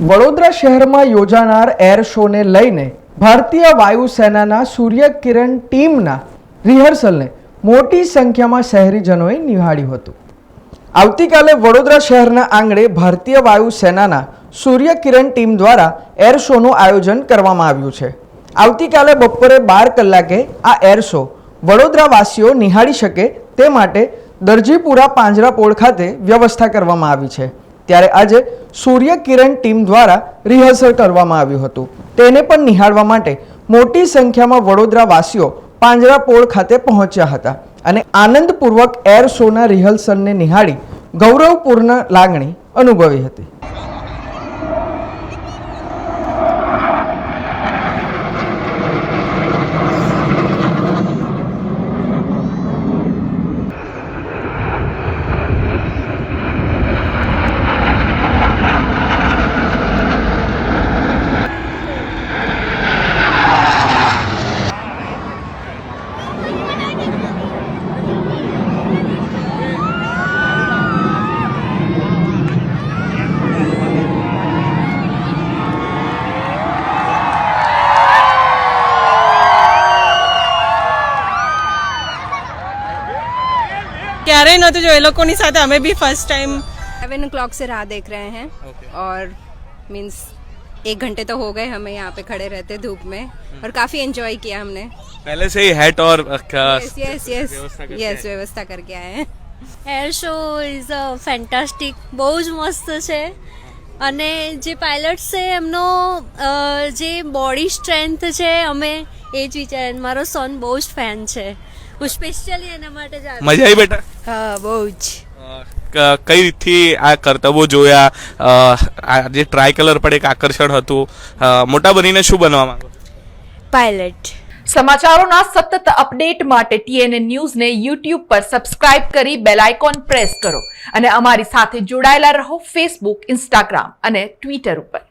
વડોદરા શહેરમાં યોજાનાર એર શોને લઈને ભારતીય વાયુસેનાના સૂર્યકિરણ ટીમના રિહર્સલને મોટી સંખ્યામાં શહેરીજનોએ નિહાળ્યું હતું. આવતીકાલે વડોદરા શહેરના આંગણે ભારતીય વાયુસેનાના સૂર્યકિરણ ટીમ દ્વારા એર શોનું આયોજન કરવામાં આવ્યું છે. આવતીકાલે બપોરે બાર કલાકે આ એર શો વડોદરાવાસીઓ નિહાળી શકે તે માટે દરજીપુરા પાંજરાપોળ ખાતે વ્યવસ્થા કરવામાં આવી છે. ત્યારે આજે સૂર્યકિરણ ટીમ દ્વારા રિહર્સલ કરવામાં આવ્યું હતું. તેને પણ નિહાળવા માટે મોટી સંખ્યામાં વડોદરાવાસીઓ પાંજરાપોળ ખાતે પહોંચ્યા હતા અને આનંદપૂર્વક એર શોના રિહર્સલને નિહાળી ગૌરવપૂર્ણ લાગણી અનુભવી હતી. ક્યારેય નહોતું જોયું એ લોકોની સાથે અમે બી first time seven o'clock से राह देख रहे हैं और मीन्स एक घंटे तो हो गए हमें यहाँ पे खड़े रहते धूप में और काफ़ी एंजॉय किया हमने पहले से ही हैट और अ, क- यस यस यस व्यवस्था करके यस आए। व्यवस्था करके आए हैं air show is a fantastic બહુ જ મસ્ત છે અને જે પાયલટ્સ છે એમનો અ, જે બોડી સ્ટ્રેન્થ છે અમે એ જ વિચાર મારો સન બહુ જ ફેન છે હું સ્પેશિયલી એના માટે જ આવી મજા આવી બેટા हाँ બહુ જ. કઈ રીતથી આ કરતબો જોયા? આ જે ટ્રાય કલર પર એક આકર્ષણ હતું મોટા બનીને શું બનવા માંગો પાયલટ સમાચારોના સતત અપડેટ માટે ટીએનએ ન્યૂઝને યુટ્યુબ પર સબસ્ક્રાઇબ કરી બેલ આઇકોન પ્રેસ કરો અને અમારી સાથે જોડાયેલા રહો ફેસબુક ઇન્સ્ટાગ્રામ અને ટ્વિટર ઉપર.